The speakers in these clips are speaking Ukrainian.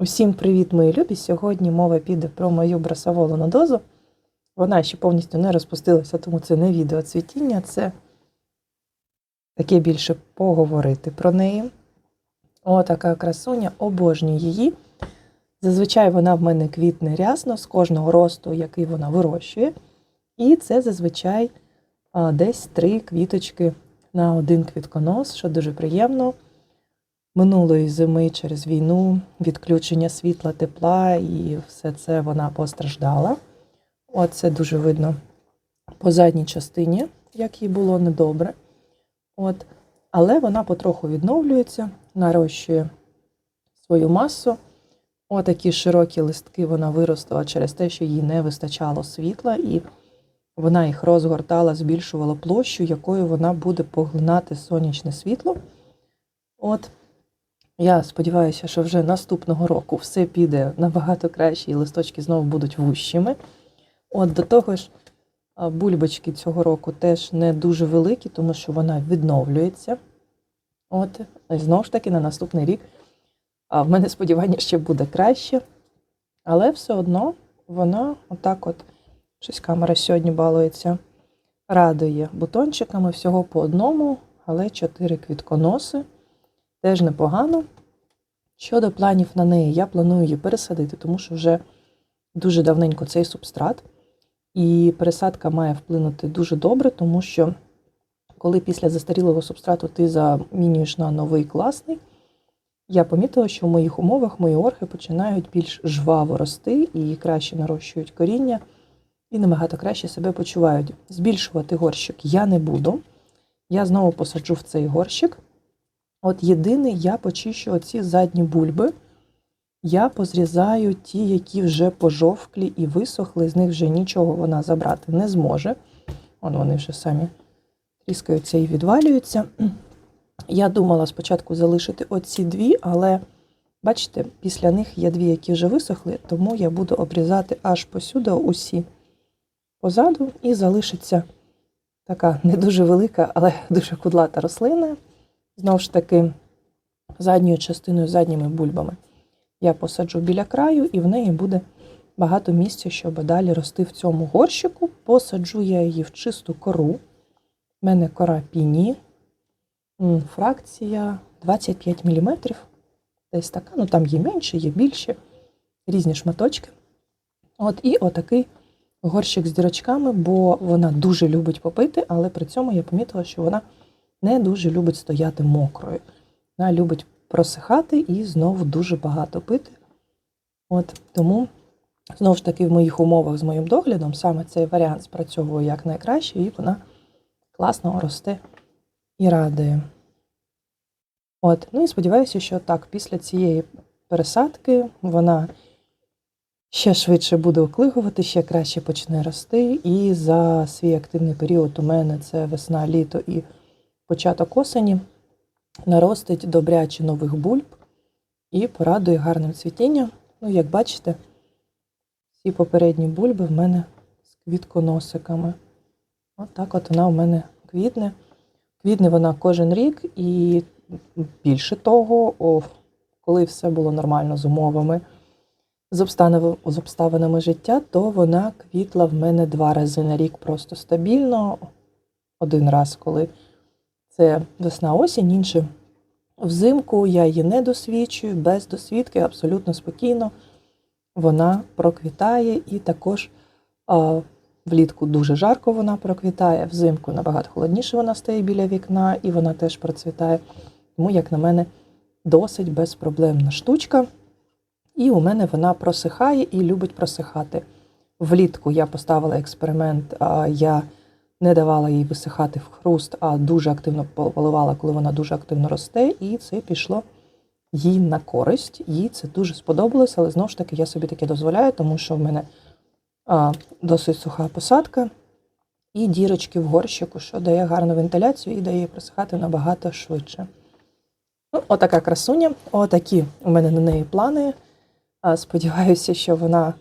Усім привіт, мої любі! Сьогодні мова піде про мою брасоволу дозу. Вона ще повністю не розпустилася, тому це не відео цвітіння, це таке більше поговорити про неї. О, така красуня, обожнюю її. Зазвичай вона в мене квітне рясно з кожного росту, який вона вирощує. І це зазвичай десь три квіточки на один квітконос, що дуже приємно минулої зими через війну, відключення світла, тепла і все це вона постраждала. Це дуже видно по задній частині, як їй було недобре. От. Але вона потроху відновлюється, нарощує свою масу. Отакі широкі листки вона виростила через те, що їй не вистачало світла, і вона їх розгортала, збільшувала площу, якою вона буде поглинати сонячне світло. От. Я сподіваюся, що вже наступного року все піде набагато краще, і листочки знову будуть вущими. От до того ж, бульбочки цього року теж не дуже великі, тому що вона відновлюється. От, і знову ж таки, на наступний рік а в мене сподівання ще буде краще. Але все одно вона отак от, щось камера сьогодні балується, радує бутончиками всього по одному, але чотири квітконоси. Теж непогано. Щодо планів на неї, я планую її пересадити, тому що вже дуже давненько цей субстрат. І пересадка має вплинути дуже добре, тому що коли після застарілого субстрату ти замінюєш на новий класний, я помітила, що в моїх умовах мої орхи починають більш жваво рости і краще нарощують коріння, і набагато краще себе почувають. Збільшувати горщик я не буду. Я знову посаджу в цей горщик. От єдиний, я почищу оці задні бульби. Я позрізаю ті, які вже пожовклі і висохли, з них вже нічого вона забрати не зможе. Вон вони вже самі тріскаються і відвалюються. Я думала спочатку залишити оці дві, але бачите, після них є дві, які вже висохли, тому я буду обрізати аж посюди усі позаду, і залишиться така не дуже велика, але дуже кудлата рослина. Знову ж таки, задньою частиною, задніми бульбами. Я посаджу біля краю, і в неї буде багато місця, щоб далі рости в цьому горщику. Посаджу я її в чисту кору. У мене кора піні, фракція 25 мм. Десь така, ну там є менше, є більше, різні шматочки. От і отакий горщик з дірочками, бо вона дуже любить попити, але при цьому я помітила, що вона не дуже любить стояти мокрою. Вона любить просихати і знову дуже багато пити. От Тому, знову ж таки, в моїх умовах з моїм доглядом саме цей варіант спрацьовує як найкраще, і вона класно росте і радує. От, ну і сподіваюся, що так, після цієї пересадки вона ще швидше буде оклигувати, ще краще почне рости. І за свій активний період у мене це весна, літо і початок осені наростить добряче нових бульб і порадує гарним цвітінням. Ну, як бачите, всі попередні бульби в мене з квітконосиками. От так от вона у мене квітне. Квітне вона кожен рік, і більше того, о, коли все було нормально з умовами, з обставинами, з обставинами життя, то вона квітла в мене два рази на рік просто стабільно. Один раз, коли це весна осінь, інше взимку я її не досвідчую, без досвідки, абсолютно спокійно. Вона проквітає і також а, влітку дуже жарко вона проквітає, взимку набагато холодніше вона стає біля вікна, і вона теж процвітає. Тому, як на мене, досить безпроблемна штучка. І у мене вона просихає і любить просихати. Влітку я поставила експеримент, а я не давала їй висихати в хруст, а дуже активно поливала, коли вона дуже активно росте, і це пішло їй на користь. Їй це дуже сподобалось, але знову ж таки я собі таке дозволяю, тому що в мене а, досить суха посадка і дірочки в горщику, що дає гарну вентиляцію і дає просихати набагато швидше. Ну, Отака красуня, отакі у мене на неї плани. Сподіваюся, що вона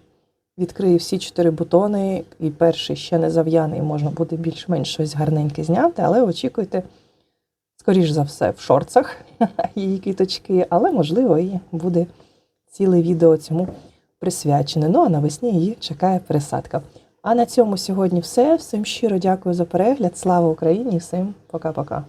відкриє всі чотири бутони, і перший ще не зав'яний, можна буде більш-менш щось гарненьке зняти, але очікуйте, скоріш за все, в шорцах її квіточки, але, можливо, і буде ціле відео цьому присвячене. Ну а навесні її чекає пересадка. А на цьому сьогодні все. Всім щиро дякую за перегляд. Слава Україні! Всім пока-пока.